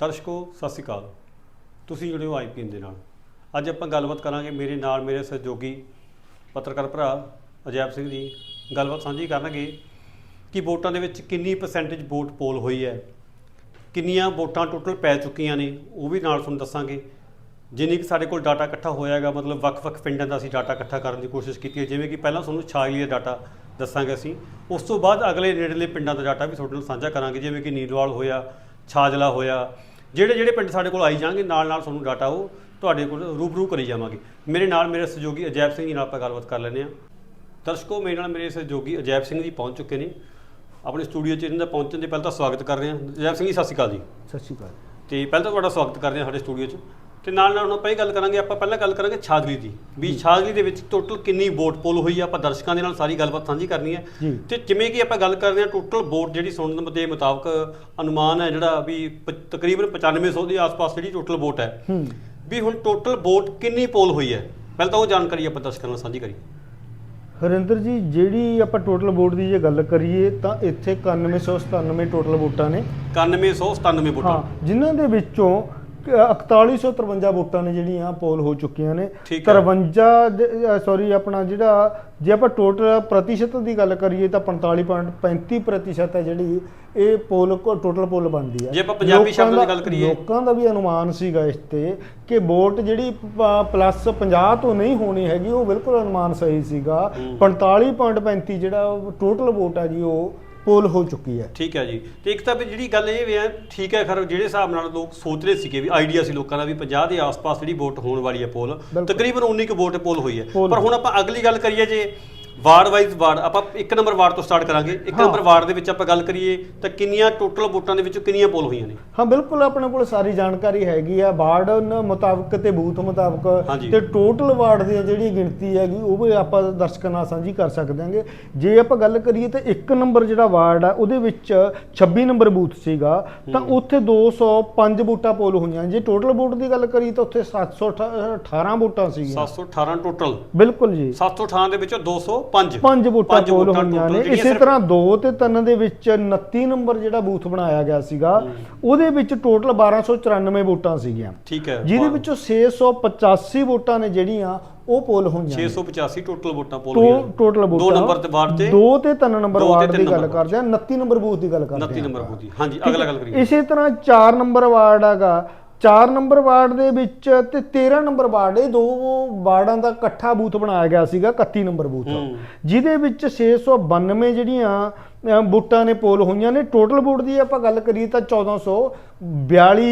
ਦਰਸ਼ਕੋ, ਸਤਿ ਸ਼੍ਰੀ ਅਕਾਲ। ਤੁਸੀਂ ਜੁੜੇ ਹੋ ਆਈਪੀਐਨ ਦੇ ਨਾਲ। ਅੱਜ ਆਪਾਂ ਗੱਲਬਾਤ ਕਰਾਂਗੇ ਮੇਰੇ ਨਾਲ ਮੇਰੇ ਸਹਿਯੋਗੀ ਪੱਤਰਕਾਰ ਭਰਾ ਅਜੈਬ ਸਿੰਘ ਜੀ। ਗੱਲਬਾਤ ਸਾਂਝੀ ਕਰਨਗੇ ਕਿ ਵੋਟਾਂ ਦੇ ਵਿੱਚ ਕਿੰਨੀ ਪਰਸੈਂਟੇਜ ਵੋਟ ਪੋਲ ਹੋਈ ਹੈ, ਕਿੰਨੀਆਂ ਵੋਟਾਂ ਟੋਟਲ ਪੈ ਚੁੱਕੀਆਂ ਨੇ, ਉਹ ਵੀ ਨਾਲ ਤੁਹਾਨੂੰ ਦੱਸਾਂਗੇ। ਜਿੰਨੀ ਕਿ ਸਾਡੇ ਕੋਲ ਡਾਟਾ ਇਕੱਠਾ ਹੋਇਆ ਹੈਗਾ, ਮਤਲਬ ਵੱਖ-ਵੱਖ ਪਿੰਡਾਂ ਦਾ ਅਸੀਂ ਡਾਟਾ ਇਕੱਠਾ ਕਰਨ ਦੀ ਕੋਸ਼ਿਸ਼ ਕੀਤੀ ਹੈ। ਜਿਵੇਂ ਕਿ ਪਹਿਲਾਂ ਤੁਹਾਨੂੰ ਛਾਗਲੀ ਦਾ ਡਾਟਾ ਦੱਸਾਂਗੇ ਅਸੀਂ। ਉਸ ਤੋਂ ਬਾਅਦ ਅਗਲੇ ਨੇੜਲੇ ਪਿੰਡਾਂ ਦਾ ਡਾਟਾ ਵੀ ਤੁਹਾਡੇ ਨਾਲ ਸਾਂਝਾ ਕਰਾਂਗੇ, ਜਿਵੇਂ ਕਿ ਨੀਲਵਾਲ ਹੋਇਆ ਛਾਜਲਾ ਹੋਇਆ। ਜਿਹੜੇ ਜਿਹੜੇ ਪਿੰਡ ਸਾਡੇ ਕੋਲ ਆਈ ਜਾਣਗੇ ਨਾਲ ਨਾਲ ਤੁਹਾਨੂੰ ਡਾਟਾ ਉਹ ਤੁਹਾਡੇ ਕੋਲ ਰੂਬਰੂ ਕਰੀ ਜਾਵਾਂਗੇ। ਮੇਰੇ ਨਾਲ ਮੇਰੇ ਸਹਿਯੋਗੀ ਅਜੈਬ ਸਿੰਘ ਜੀ ਨਾਲ ਆਪਾਂ ਗੱਲਬਾਤ ਕਰ ਲੈਂਦੇ ਹਾਂ। ਦਰਸ਼ਕੋ ਮੇਰੇ ਨਾਲ ਮੇਰੇ ਸਹਿਯੋਗੀ ਅਜੈਬ ਸਿੰਘ ਜੀ ਪਹੁੰਚ ਚੁੱਕੇ ਨੇ। ਆਪਣੇ ਸਟੂਡੀਓ 'ਚ ਇਹਨਾਂ ਦਾ ਪਹੁੰਚਣ ਦੇ ਪਹਿਲਾਂ ਤਾਂ ਸਵਾਗਤ ਕਰ ਰਹੇ ਹਾਂ। ਅਜੈਬ ਸਿੰਘ ਜੀ ਸਤਿ ਸ਼੍ਰੀ ਅਕਾਲ ਜੀ। ਸਤਿ ਸ਼੍ਰੀ ਅਕਾਲ। ਤੇ ਪਹਿਲਾਂ ਤਾਂ ਤੁਹਾਡਾ ਸਵਾਗਤ ਕਰਦੇ ਹਾਂ ਸਾਡੇ ਸਟੂਡੀਓ 'ਚ। ਤੇ ਨਾਲ ਨਾਲ ਹੁਣ ਆਪਾਂ ਇਹ ਗੱਲ ਕਰਾਂਗੇ ਆਪਾਂ ਪਹਿਲਾਂ ਗੱਲ ਕਰਾਂਗੇ ਛਾਜਲੀ ਦੀ ਵੀ ਛਾਜਲੀ ਦੇ ਵਿੱਚ ਟੋਟਲ ਕਿੰਨੀ ਵੋਟ ਪੋਲ ਹੋਈ ਆ ਆਪਾਂ ਦਰਸ਼ਕਾਂ ਦੇ ਨਾਲ ਸਾਰੀ ਗੱਲਬਾਤ ਸਾਂਝੀ ਕਰਨੀ ਹੈ। ਤੇ ਜਿਵੇਂ ਕਿ ਆਪਾਂ ਗੱਲ ਕਰਦੇ ਹਾਂ ਟੋਟਲ ਵੋਟ ਜਿਹੜੀ ਸੁਣਨ ਦੇ ਮੁਤਾਬਕ ਅਨੁਮਾਨ ਹੈ ਜਿਹੜਾ ਵੀ ਤਕਰੀਬਨ 9500 ਦੇ ਆਸ-ਪਾਸ ਜਿਹੜੀ ਟੋਟਲ ਵੋਟ ਹੈ। ਵੀ ਹੁਣ ਟੋਟਲ ਵੋਟ ਕਿੰਨੀ ਪੋਲ ਹੋਈ ਹੈ? ਪਹਿਲਾਂ ਤਾਂ ਉਹ ਜਾਣਕਾਰੀ ਆਪਾਂ ਦਰਸ਼ਕਾਂ ਨਾਲ ਸਾਂਝੀ ਕਰੀਏ। ਹਰਿੰਦਰ ਜੀ ਜਿਹੜੀ ਆਪਾਂ ਟੋਟਲ ਵੋਟ ਦੀ ਜੇ ਗੱਲ ਕਰੀਏ ਤਾਂ ਇੱਥੇ 9197 ਟੋਟਲ ਵੋਟਾਂ ਨੇ। 9197 ਵੋਟਾਂ ਜਿਨ੍ਹਾਂ ਦੇ ਵਿੱਚੋਂ 4153 ਵੋਟਾਂ ਨੇ ਜਿਹੜੀਆਂ ਪੋਲ ਹੋ ਚੁੱਕੀਆਂ ਨੇ ਠੀਕ ਹੈ। 53 ਸੌਰੀ ਆਪਣਾ ਜਿਹੜਾ ਜੇ ਆਪਾਂ ਟੋਟਲ ਪ੍ਰਤੀਸ਼ਤ ਦੀ ਗੱਲ ਕਰੀਏ ਤਾਂ 45.35 ਪ੍ਰਤੀਸ਼ਤ ਹੈ ਜਿਹੜੀ ਇਹ ਪੋਲ ਟੋਟਲ ਪੋਲ ਬਣਦੀ ਹੈ ਜੇ ਆਪਾਂ ਪੰਜਾਬੀ ਸ਼ਬਦਾਂ ਦੀ ਦਾ- ਗੱਲ ਕਰੀਏ। ਲੋਕਾਂ ਦਾ ਵੀ ਅਨੁਮਾਨ ਸੀਗਾ ਇਸ ਤੇ ਕਿ ਵੋਟ ਜਿਹੜੀ ਪਲੱਸ 50 ਤੋਂ ਨਹੀਂ ਹੋਣੀ ਹੈਗੀ ਉਹ ਬਿਲਕੁਲ ਅਨੁਮਾਨ ਸਹੀ ਸੀਗਾ 45.35 ਜਿਹੜਾ ਟੋਟਲ ਵੋਟ ਹੈ ਜੀ ਉਹ ਪੋਲ ਹੋ ਚੁੱਕੀ ਹੈ। ਠੀਕ ਹੈ ਜੀ। ਤੇ ਇੱਕ ਤਾਂ ਵੀ ਜਿਹੜੀ ਗੱਲ ਇਹ ਵੀ ਹੈ ਠੀਕ ਹੈ ਖਰ ਜਿਹੜੇ ਹਿਸਾਬ ਨਾਲ ਲੋਕ ਸੋਚ ਰਹੇ ਸੀਗੇ ਵੀ ਆਈਡੀਆ ਸੀ ਲੋਕਾਂ ਦਾ ਵੀ 50 ਦੇ ਆਸ-ਪਾਸ ਜਿਹੜੀ ਵੋਟ ਹੋਣ ਵਾਲੀ ਹੈ ਪੋਲ। ਤਕਰੀਬਨ 19 ਕੁ ਵੋਟ ਪੋਲ ਹੋਈ ਹੈ। ਪਰ ਹੁਣ ਆਪਾਂ ਅਗਲੀ ਗੱਲ ਕਰੀਏ ਜੇ ਵਾਰਡ ਵਾਈਜ਼ ਵਾਰਡ ਆਪਾਂ ਇੱਕ ਨੰਬਰ ਵਾਰਡ ਤੋਂ ਸਟਾਰਟ ਕਰਾਂਗੇ। ਇੱਕ। ਨੰਬਰ ਵਾਰਡ ਦੇ ਵਿੱਚ ਆਪਾਂ ਗੱਲ ਕਰੀਏ ਤਾਂ ਕਿੰਨੀਆਂ ਟੋਟਲ ਵੋਟਾਂ ਦੇ ਵਿੱਚੋਂ ਕਿੰਨੀਆਂ ਪੋਲ ਹੋਈਆਂ ਨੇ? ਹਾਂ ਬਿਲਕੁਲ ਆਪਣੇ ਕੋਲ ਸਾਰੀ ਜਾਣਕਾਰੀ ਹੈਗੀ ਆ। ਵਾਰਡ ਮੁਤਾਬਕ ਤੇ ਬੂਥ ਮੁਤਾਬਕ। ਤੇ ਟੋਟਲ ਵਾਰਡ ਦੀ ਜਿਹੜੀ ਗਿਣਤੀ ਹੈਗੀ ਉਹ ਵੀ ਆਪਾਂ ਦਰਸ਼ਕਾਂ ਨਾਲ ਸਾਂਝੀ ਕਰ ਸਕਦੇ ਹਾਂਗੇ। ਜੇ ਆਪਾਂ ਗੱਲ ਕਰੀਏ ਤਾਂ ਇੱਕ ਨੰਬਰ ਜਿਹੜਾ ਵਾਰਡ ਆ ਉਹਦੇ ਵਿੱਚ 26 ਨੰਬਰ ਬੂਥ ਸੀਗਾ ਤਾਂ ਉੱਥੇ 205 ਵੋਟਾਂ ਪੋਲ ਹੋਈਆਂ। ਜੇ ਟੋਟਲ ਵੋਟ ਦੀ ਗੱਲ ਕਰੀ ਤਾਂ ਉੱਥੇ 718 ਵੋਟਾਂ ਸੀਗੀਆਂ। 718 ਟੋਟਲ ਬਿਲਕੁਲ ਜੀ। 718 ਦੇ ਵਿੱਚੋਂ 205 ਪੰਜ ਵੋਟਾਂ ਪੰਜ ਪੋਲ ਵੋਟਾਂ ਹੋਈਆਂ total ਨੇ ਇਸੇ ਤਰ੍ਹਾਂ 2 ਤੇ 3 ਦੇ ਵਿੱਚ 29 ਨੰਬਰ ਜਿਹੜਾ ਬੂਥ ਬਣਾਇਆ ਗਿਆ ਸੀਗਾ ਉਹਦੇ ਵਿੱਚ ਟੋਟਲ 1294 ਵੋਟਾਂ ਸੀਗੀਆਂ ਠੀਕ ਹੈ ਜਿਹਦੇ ਵਿੱਚੋਂ 685 ਵੋਟਾਂ ਨੇ ਜਿਹੜੀਆਂ ਉਹ ਪੋਲ ਹੋਈਆਂ ਨੇ। 685 ਟੋਟਲ ਵੋਟਾਂ ਪੋਲ ਹੋਈਆਂ। ਟੋਟਲ ਵੋਟਾਂ ਦੋ ਨੰਬਰ ਤੇ ਵਾਰਡ ਤੇ 2 ਤੇ 3 ਨੰਬਰ ਵਾਰਡ ਦੀ ਤਿੰਨ ਗੱਲ। ਕਰਦੇ ਆ 29 ਨੰਬਰ ਬੂਥ ਦੀ ਗੱਲ ਕਰਦੇ 29 ਹਾਂ ਨੰਬਰ ਆਪਾਂ। ਬੂਥ ਦੀ ਹਾਂਜੀ ਅਗਲਾ ਹੈ। ਗੱਲ ਕਰੀਏ ਇਸੇ ਤਰ੍ਹਾਂ 4 ਨੰਬਰ ਵਾਰਡ ਹੈਗਾ 4 ਨੰਬਰ ਵਾਰਡ ਦੇ ਵਿੱਚ ਤੇ 13 ਨੰਬਰ ਵਾਰਡ ਇਹ ਦੋ ਵਾਰਡਾਂ ਦਾ ਇਕੱਠਾ ਬੂਥ ਬਣਾਇਆ ਗਿਆ ਸੀਗਾ 31 ਨੰਬਰ ਬੂਥ। ਜਿਹਦੇ ਵਿੱਚ 692 ਜਿਹੜੀਆਂ ਵੋਟਾਂ ਨੇ ਪੋਲ ਹੋਈਆਂ ਨੇ ਟੋਟਲ ਵੋਟ ਦੀ ਆਪਾਂ ਗੱਲ ਕਰੀਏ ਤਾਂ 1442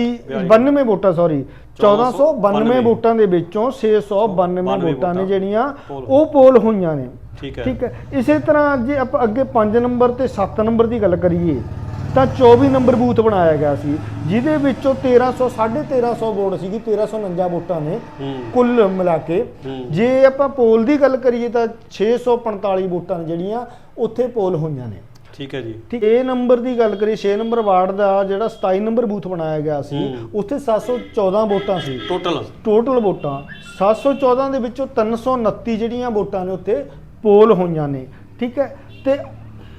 92 ਵੋਟਾਂ ਸੌਰੀ 1492 ਵੋਟਾਂ ਦੇ ਵਿੱਚੋਂ 692 ਵੋਟਾਂ ਨੇ ਜਿਹੜੀਆਂ ਉਹ ਪੋਲ ਹੋਈਆਂ ਨੇ। ਠੀਕ ਹੈ। ਠੀਕ ਹੈ। ਇਸੇ ਤਰ੍ਹਾਂ ਜੇ ਆਪਾਂ ਅੱਗੇ 5 ਨੰਬਰ ਤੇ 7 ਨੰਬਰ ਦੀ ਗੱਲ ਕਰੀਏ ਤਾਂ 24 ਨੰਬਰ ਬੂਥ ਬਣਾਇਆ ਗਿਆ ਸੀ ਜਿਹਦੇ ਵਿੱਚੋਂ 1300 1350 ਵੋਟ ਸੀਗੀ 1349 ਵੋਟਾਂ ਨੇ ਕੁੱਲ ਮਿਲਾ ਕੇ। ਜੇ ਆਪਾਂ ਪੋਲ ਦੀ ਗੱਲ ਕਰੀਏ ਤਾਂ 645 ਵੋਟਾਂ ਨੇ ਜਿਹੜੀਆਂ ਉੱਥੇ ਪੋਲ ਹੋਈਆਂ ਨੇ। ਠੀਕ ਹੈ ਜੀ। ਠੀਕ ਇਹ ਨੰਬਰ ਦੀ ਗੱਲ ਕਰੀਏ 6 ਨੰਬਰ ਵਾਰਡ ਦਾ ਜਿਹੜਾ 27 ਨੰਬਰ ਬੂਥ ਬਣਾਇਆ ਗਿਆ ਸੀ। ਉੱਥੇ 714 ਵੋਟਾਂ ਸੀ। ਟੋਟਲ ਟੋਟਲ ਵੋਟਾਂ। 714 ਦੇ ਵਿੱਚੋਂ 329 ਜਿਹੜੀਆਂ ਵੋਟਾਂ ਨੇ ਉੱਥੇ ਪੋਲ ਹੋਈਆਂ ਨੇ। ਠੀਕ ਹੈ ਤੇ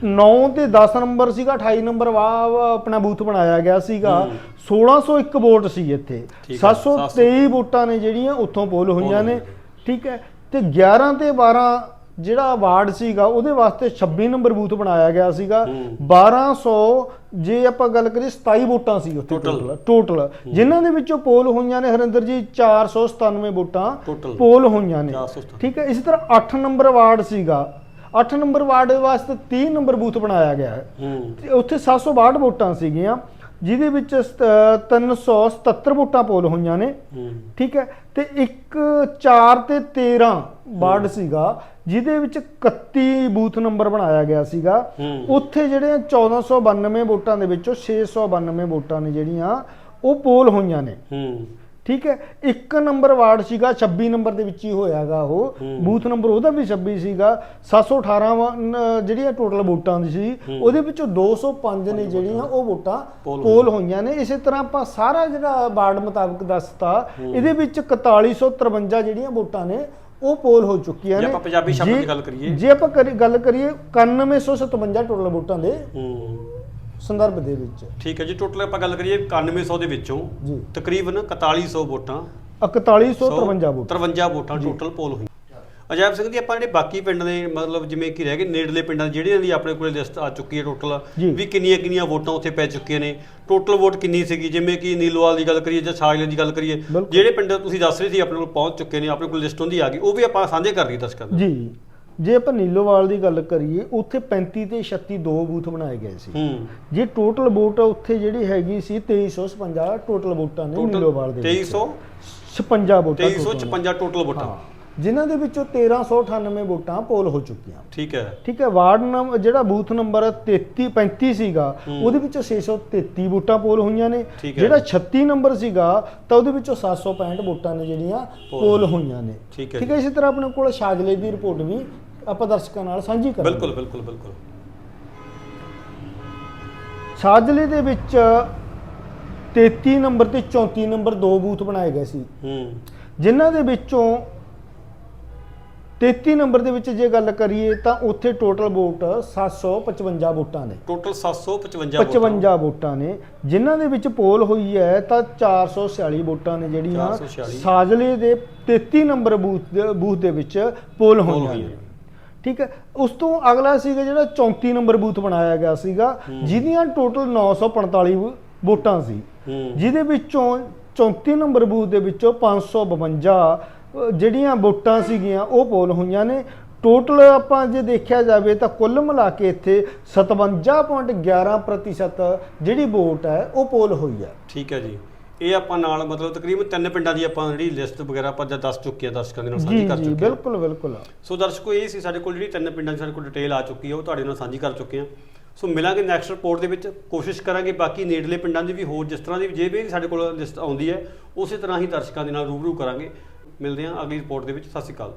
9 ਤੇ 10 ਨੰਬਰ ਸੀਗਾ 28 ਨੰਬਰ ਵਾ ਆਪਣਾ ਬੂਥ ਬਣਾਇਆ ਗਿਆ ਸੀਗਾ। 1601 ਵੋਟ ਸੀ ਇੱਥੇ। ਠੀਕ ਹੈ, 723 ਵੋਟਾਂ ਨੇ ਜਿਹੜੀਆਂ ਉੱਥੋਂ ਪੋਲ ਹੋਈਆਂ ਨੇ। ਠੀਕ ਹੈ। ਤੇ 11 ਤੇ 12 ਜਿਹੜਾ ਵਾਰਡ ਸੀਗਾ ਉਹਦੇ ਵਾਸਤੇ 26 ਨੰਬਰ ਬੂਥ ਬਣਾਇਆ ਗਿਆ ਸੀਗਾ। ਹੂੰ। 1200 ਜੇ ਆਪਾਂ ਗੱਲ ਕਰੀਏ 27 ਵੋਟਾਂ ਸੀ ਉੱਥੇ। ਟੋਟਲ ਟੋਟਲ ਜਿਨ੍ਹਾਂ ਦੇ ਵਿੱਚੋਂ ਪੋਲ ਹੋਈਆਂ ਨੇ ਹਰਿੰਦਰ ਜੀ 497 ਵੋਟਾਂ। ਪੋਲ ਹੋਈਆਂ ਨੇ। 497 ਠੀਕ ਹੈ। ਇਸੇ ਤਰ੍ਹਾਂ 8 ਨੰਬਰ ਵਾਰਡ ਸੀਗਾ। 8 ਨੰਬਰ ਵਾਰਡ ਵਾਸਤੇ 30 ਨੰਬਰ ਬੂਥ ਬਣਾਇਆ ਗਿਆ ਹੈ। ਤੇ ਉੱਥੇ 762 ਵੋਟਾਂ ਸੀਗੀਆਂ ਜਿਹਦੇ ਵਿੱਚ ਸਤ- 377 ਵੋਟਾਂ ਪੋਲ ਹੋਈਆਂ ਨੇ। ਠੀਕ ਹੈ? ਤੇ ਇੱਕ 4 ਤੇ 13 ਵਾਰਡ ਸੀਗਾ ਜਿਹਦੇ ਵਿੱਚ 31 ਬੂਥ ਨੰਬਰ ਬਣਾਇਆ ਗਿਆ ਸੀਗਾ। ਉੱਥੇ ਜਿਹੜੇ 1492 ਵੋਟਾਂ ਦੇ ਵਿੱਚੋਂ 692 ਵੋਟਾਂ ਨੇ ਜਿਹੜੀਆਂ ਉਹ ਪੋਲ ਹੋਈਆਂ ਨੇ। ਹੂੰ। ਠੀਕ ਹੈ? ਇੱਕ ਨੰਬਰ ਵਾਰਡ ਸੀਗਾ 26 ਨੰਬਰ ਦੇ ਵਿੱਚ ਹੀ ਹੋਇਆਗਾ ਉਹ। ਬੂਥ ਨੰਬਰ ਉਹਦਾ ਵੀ 26 ਸੀਗਾ। 718 ਵਾ- ਨ- ਜਿਹੜੀਆਂ ਟੋਟਲ ਵੋਟਾਂ ਦੀ ਸੀ। ਉਹਦੇ ਵਿੱਚੋਂ 205 ਨੇ ਜਿਹੜੀਆਂ ਉਹ ਵੋਟਾਂ ਪੋਲ ਹੋਈਆਂ। ਨੇ। ਇਸੇ ਤਰ੍ਹਾਂ ਆਪਾਂ ਸਾਰਾ ਜਿਹੜਾ ਵਾਰਡ ਮੁਤਾਬਕ ਦੱਸਤਾ। ਇਹਦੇ ਵਿੱਚ 4153 ਜਿਹੜੀਆਂ ਵੋਟਾਂ ਨੇ ਉਹ ਪੋਲ ਹੋ ਚੁੱਕੀਆਂ ਜੇ ਨੇ। ਆਪਾਂ ਪੰਜਾਬੀ ਸ਼ਬਦ ਦੀ ਜੇ- ਗੱਲ ਕਰੀਏ। ਜੇ ਆਪਾਂ ਗੱਲ ਕਰੀਏ 9157 ਟੋਟਲ ਵੋਟਾਂ ਦੇ। ਸੰਦਰਭ ਦੇ ਵਿੱਚ। ਠੀਕ ਹੈ ਜੀ ਟੋਟਲ ਆਪਾਂ ਗੱਲ ਕਰੀਏ 9100 ਦੇ ਵਿੱਚੋਂ ਜੀ। ਤਕਰੀਬਨ 4100 ਵੋਟਾਂ। 4153 ਵੋਟ। 53 ਵੋਟਾਂ ਟੋਟਲ ਪੋਲ ਹੋਈ ਅਜੈਬ ਸਿੰਘ ਜੀ ਆਪਾਂ ਜਿਹੜੇ ਬਾਕੀ ਪਿੰਡ ਦੇ ਮਤਲਬ ਜਿਵੇਂ ਕਿ ਰਹਿ ਗਏ ਨੇੜਲੇ ਪਿੰਡਾਂ ਦੀ ਜਿਹੜੀਆਂ ਦੀ ਆਪਣੇ ਕੋਲੇ ਲਿਸਟ ਆ ਚੁੱਕੀ ਹੈ ਟੋਟਲ। ਵੀ ਕਿੰਨੀਆਂ ਕਿੰਨੀਆਂ ਵੋਟਾਂ ਉੱਥੇ ਪੈ ਚੁੱਕੀਆਂ ਨੇ। ਟੋਟਲ ਵੋਟ ਕਿੰਨੀ ਸੀਗੀ? ਜਿਵੇਂ ਕਿ ਨੀਲੋਵਾਲ ਦੀ ਗੱਲ ਕਰੀਏ ਜਾਂ ਛਾਜਲੇ ਦੀ ਗੱਲ ਕਰੀਏ। ਜਿਹੜੇ ਪਿੰਡ ਤੁਸੀਂ ਦੱਸ ਰਹੇ ਸੀ ਆਪਣੇ ਕੋਲ ਪਹੁੰਚ ਚੁੱਕੇ ਨੇ ਆਪਣੇ ਕੋਲ ਲਿਸਟ ਹੁੰਦੀ ਆ ਗਈ ਉਹ ਵੀ ਆਪਾਂ ਸਾਂਝੇ ਕਰ ਰਹੀ ਦਰਸ਼ਕਾਂ ਨਾਲ ਜੀ। ਜੇ ਆਪਾਂ ਨੀਲੋਵਾਲ ਦੀ ਗੱਲ ਕਰੀਏ ਉੱਥੇ 35 ਤੇ 36 ਦੋ ਬੂਥ ਬਣਾਏ ਗਏ ਸੀ। ਜੇ ਟੋਟਲ ਵੋਟ ਉੱਥੇ ਜਿਹੜੀ ਹੈਗੀ ਸੀ 2356 ਟੋਟਲ ਵੋਟਾਂ ਨੇ ਨੀਲੋਵਾਲ ਦੇ ਵਿੱਚ। 2300 56 ਵੋਟਾਂ total ਨੇ। 2356 ਟੋਟਲ ਵੋਟਾਂ। ਜਿਨ੍ਹਾਂ ਦੇ ਵਿੱਚੋਂ 1398 ਵੋਟਾਂ ਪੋਲ ਹੋ ਚੁੱਕੀਆਂ। ਠੀਕ ਹੈ। ਠੀਕ ਹੈ ਵਾਰਡ ਨੰਬਰ ਜਿਹੜਾ ਬੂਥ ਨੰਬਰ 33 35 ਸੀਗਾ। ਉਹਦੇ ਵਿੱਚੋਂ 633 ਵੋਟਾਂ ਪੋਲ ਹੋਈਆਂ ਨੇ। ਜਿਹੜਾ 36 ਨੰਬਰ ਸੀਗਾ ਤਾਂ ਉਹਦੇ ਵਿੱਚੋਂ 765 ਵੋਟਾਂ ਨੇ ਜਿਹੜੀਆਂ ਪੋਲ ਹੋਈਆਂ ਨੇ। ਠੀਕ ਹੈ ਠੀਕ ਹੈ ਇਸੇ ਤਰ੍ਹਾਂ ਆਪਣੇ ਕੋਲ ਸ਼ਾਜਲੇ ਦੀ ਰਿਪੋਰਟ ਵੀ ਆਪਾਂ ਦਰਸ਼ਕਾਂ ਨਾਲ ਸਾਂਝੀ ਕਰਾਂਗੇ। ਬਿਲਕੁਲ ਬਿਲਕੁਲ ਬਿਲਕੁਲ। ਸ਼ਾਜਲੇ ਦੇ ਵਿੱਚ 33 ਨੰਬਰ ਤੇ 34 ਨੰਬਰ ਦੋ ਬੂਥ ਬਣਾਏ ਗਏ ਸੀ। ਹੂੰ। ਜਿਨ੍ਹਾਂ ਦੇ ਵਿੱਚੋਂ 33 ਨੰਬਰ ਦੇ ਵਿੱਚ ਜੇ ਗੱਲ ਕਰੀਏ ਤਾਂ ਉੱਥੇ ਟੋਟਲ ਵੋਟ 755 ਵੋਟਾਂ ਨੇ। ਟੋਟਲ 755 ਵੋਟਾਂ। 55 ਵੋਟਾਂ ਨੇ। ਜਿਨ੍ਹਾਂ ਦੇ ਵਿੱਚ ਪੋਲ ਹੋਈ ਹੈ ਤਾਂ 446 ਵੋਟਾਂ ਨੇ ਜਿਹੜੀਆਂ 446 ਸਾਜਲੇ ਦੇ 33 ਨੰਬਰ ਬੂਥ ਦੇ ਬੂਥ ਦੇ ਵਿੱਚ ਪੋਲ ਹੋਈਆਂ। ਨੇ। ਠੀਕ ਹੈ? ਉਸ ਤੋਂ ਅਗਲਾ ਸੀਗਾ ਜਿਹੜਾ 34 ਨੰਬਰ ਬੂਥ ਬਣਾਇਆ ਗਿਆ ਸੀਗਾ ਜਿਹਦੀਆਂ ਟੋਟਲ 945 ਵੋ- ਵੋਟਾਂ ਸੀ। ਜਿਹਦੇ ਵਿੱਚੋਂ 34 ਨੰਬਰ ਬੂਥ ਦੇ ਵਿੱਚੋਂ 552 ਅ, ਜਿਹੜੀਆਂ ਵੋਟਾਂ ਸੀਗੀਆਂ ਉਹ ਪੋਲ ਹੋਈਆਂ ਨੇ। ਟੋਟਲ ਆਪਾਂ ਜੇ ਦੇਖਿਆ ਜਾਵੇ ਤਾਂ ਕੁੱਲ ਮਿਲਾ ਕੇ ਇੱਥੇ 57.11% ਜਿਹੜੀ ਵੋਟ ਹੈ ਉਹ ਪੋਲ ਹੋਈ ਹੈ। ਠੀਕ ਹੈ ਜੀ। ਇਹ ਆਪਾਂ ਨਾਲ ਮਤਲਬ ਤਕਰੀਬਨ ਤਿੰਨ ਪਿੰਡਾਂ ਦੀ ਆਪਾਂ ਜਿਹੜੀ ਲਿਸਟ ਵਗੈਰਾ ਆਪਾਂ ਜਦ ਦੱਸ ਚੁੱਕੇ ਆ ਦਰਸ਼ਕਾਂ ਦੇ ਨਾਲ ਸਾਂਝੀ ਜੀ ਕਰ ਜੀ ਚੁੱਕੇ ਹਾਂ ਬਿਲਕੁਲ ਬਿਲਕੁਲ। ਸੋ ਦਰਸ਼ਕੋ ਇਹ ਸੀ ਸਾਡੇ ਕੋਲ ਜਿਹੜੀ ਤਿੰਨ ਪਿੰਡਾਂ ਦੀ ਸਾਡੇ ਕੋਲ ਡਿਟੇਲ ਆ ਚੁੱਕੀ ਹੈ ਉਹ ਤੁਹਾਡੇ ਨਾਲ ਸਾਂਝੀ ਕਰ ਚੁੱਕੇ ਹਾਂ ਸੋ ਮਿਲਾਂਗੇ ਨੈਕਸਟ ਰਿਪੋਰਟ ਦੇ ਵਿੱਚ ਕੋਸ਼ਿਸ਼ ਕਰਾਂਗੇ ਬਾਕੀ ਨੇੜਲੇ ਪਿੰਡਾਂ ਦੀ ਵੀ ਹੋਰ ਜਿਸ ਤਰ੍ਹਾਂ ਦੀ ਜੇ ਵੀ ਸਾਡੇ ਕੋਲ ਲਿਸਟ ਆਉਂਦੀ ਹੈ ਉਸੇ ਤਰ੍ਹਾਂ ਹੀ ਦਰਸ਼ਕਾਂ ਦੇ ਨਾਲ ਰੂਬਰੂ ਕਰਾਂਗੇ। ਮਿਲਦੇ ਹਾਂ ਅਗਲੀ ਰਿਪੋਰਟ ਦੇ ਵਿੱਚ ਸਤਿ ਸ਼੍ਰੀ ਅਕਾਲ।